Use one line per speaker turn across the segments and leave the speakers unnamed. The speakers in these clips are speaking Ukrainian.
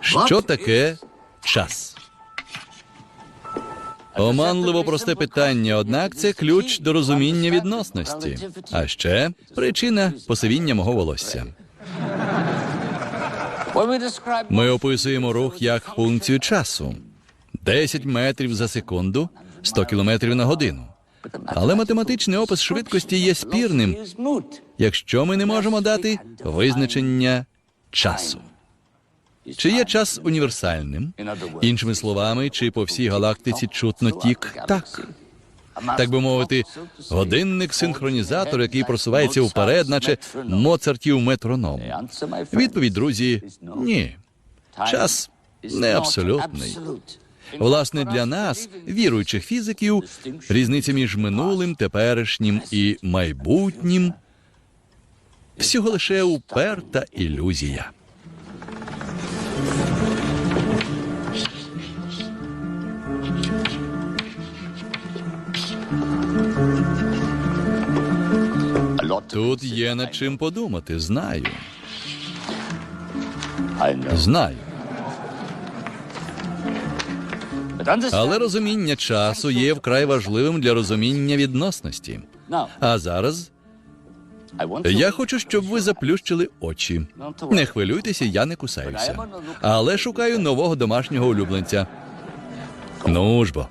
Що таке час? Оманливо просте питання, однак це ключ до розуміння відносності. А ще причина посивіння мого волосся. Ми описуємо рух як функцію часу: 10 метрів за секунду, 100 кілометрів на годину. Але математичний опис швидкості є спірним, якщо ми не можемо дати визначення часу. Чи є час універсальним? Іншими словами, чи по всій галактиці чутно тік так. Так би мовити, годинник-синхронізатор, який просувається вперед, наче Моцартів метроном. Відповідь, друзі, ні. Час не абсолютний. Власне, для нас, віруючих фізиків, різниця між минулим, теперішнім і майбутнім всього лише уперта ілюзія. Тут є над чим подумати, знаю. Знаю. Але розуміння часу є вкрай важливим для розуміння відносності. А зараз я хочу, щоб ви заплющили очі. Не хвилюйтеся, я не кусаюся. Але шукаю нового домашнього улюбленця. Ну ж бо,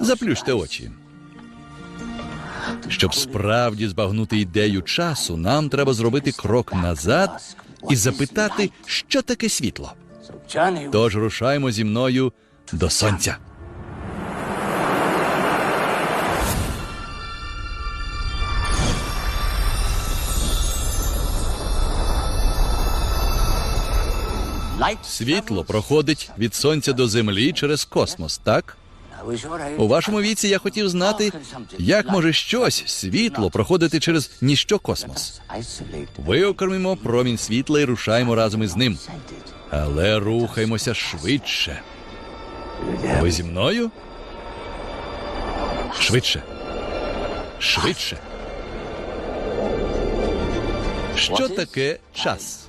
заплющте очі. Щоб справді збагнути ідею часу, нам треба зробити крок назад і запитати, що таке світло. Тож рушаймо зі мною до сонця. Світло проходить від сонця до землі через космос, так? У вашому віці я хотів знати, як може щось світло проходити через ніщо космос. Виокремимо промінь світла і рушаємо разом із ним. Але рухаймося швидше. Ви зі мною? Швидше. Швидше. Що таке час?